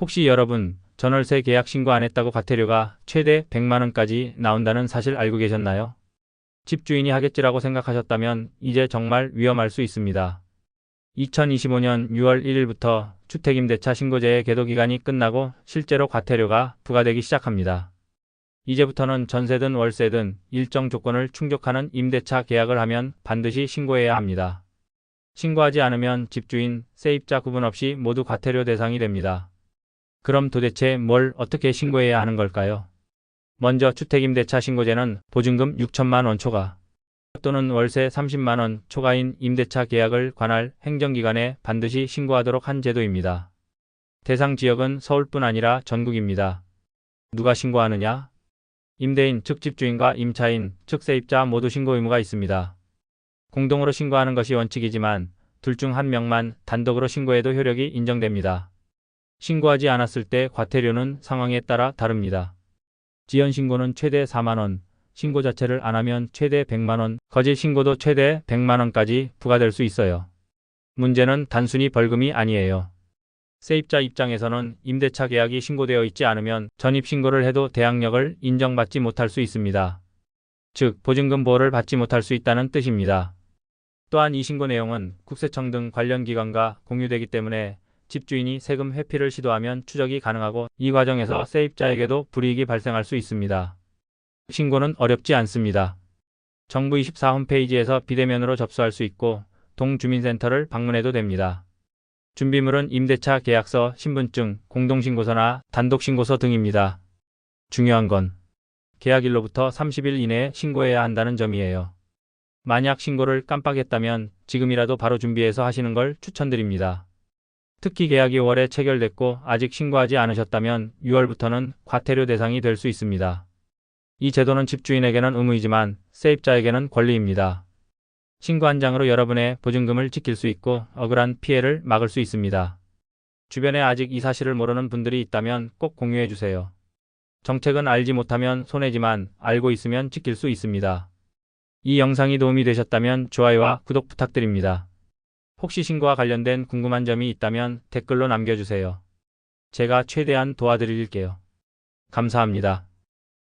혹시 여러분 전월세 계약 신고 안 했다고 과태료가 최대 100만 원까지 나온다는 사실 알고 계셨나요? 집주인이 하겠지라고 생각하셨다면 이제 정말 위험할 수 있습니다. 2025년 6월 1일부터 주택임대차 신고제의 계도 기간이 끝나고 실제로 과태료가 부과되기 시작합니다. 이제부터는 전세든 월세든 일정 조건을 충족하는 임대차 계약을 하면 반드시 신고해야 합니다. 신고하지 않으면 집주인, 세입자 구분 없이 모두 과태료 대상이 됩니다. 그럼 도대체 뭘 어떻게 신고해야 하는 걸까요? 먼저 주택임대차 신고제는 보증금 6천만 원 초과 또는 월세 30만 원 초과인 임대차 계약을 관할 행정기관에 반드시 신고하도록 한 제도입니다. 대상 지역은 서울뿐 아니라 전국입니다. 누가 신고하느냐? 임대인 즉 집주인과 임차인 즉 세입자 모두 신고 의무가 있습니다. 공동으로 신고하는 것이 원칙이지만 둘 중 한 명만 단독으로 신고해도 효력이 인정됩니다. 신고하지 않았을 때 과태료는 상황에 따라 다릅니다. 지연 신고는 최대 4만 원, 신고 자체를 안 하면 최대 100만 원, 거짓 신고도 최대 100만 원까지 부과될 수 있어요. 문제는 단순히 벌금이 아니에요. 세입자 입장에서는 임대차 계약이 신고되어 있지 않으면 전입 신고를 해도 대항력을 인정받지 못할 수 있습니다. 즉, 보증금 보호를 받지 못할 수 있다는 뜻입니다. 또한 이 신고 내용은 국세청 등 관련 기관과 공유되기 때문에 집주인이 세금 회피를 시도하면 추적이 가능하고 이 과정에서 세입자에게도 불이익이 발생할 수 있습니다. 신고는 어렵지 않습니다. 정부 24 홈페이지에서 비대면으로 접수할 수 있고 동주민센터를 방문해도 됩니다. 준비물은 임대차 계약서, 신분증, 공동신고서나 단독신고서 등입니다. 중요한 건 계약일로부터 30일 이내에 신고해야 한다는 점이에요. 만약 신고를 깜빡했다면 지금이라도 바로 준비해서 하시는 걸 추천드립니다. 특히 계약이 5월에 체결됐고 아직 신고하지 않으셨다면 6월부터는 과태료 대상이 될 수 있습니다. 이 제도는 집주인에게는 의무이지만 세입자에게는 권리입니다. 신고 한 장으로 여러분의 보증금을 지킬 수 있고 억울한 피해를 막을 수 있습니다. 주변에 아직 이 사실을 모르는 분들이 있다면 꼭 공유해 주세요. 정책은 알지 못하면 손해지만 알고 있으면 지킬 수 있습니다. 이 영상이 도움이 되셨다면 좋아요와 구독 부탁드립니다. 혹시 신고와 관련된 궁금한 점이 있다면 댓글로 남겨주세요. 제가 최대한 도와드릴게요. 감사합니다.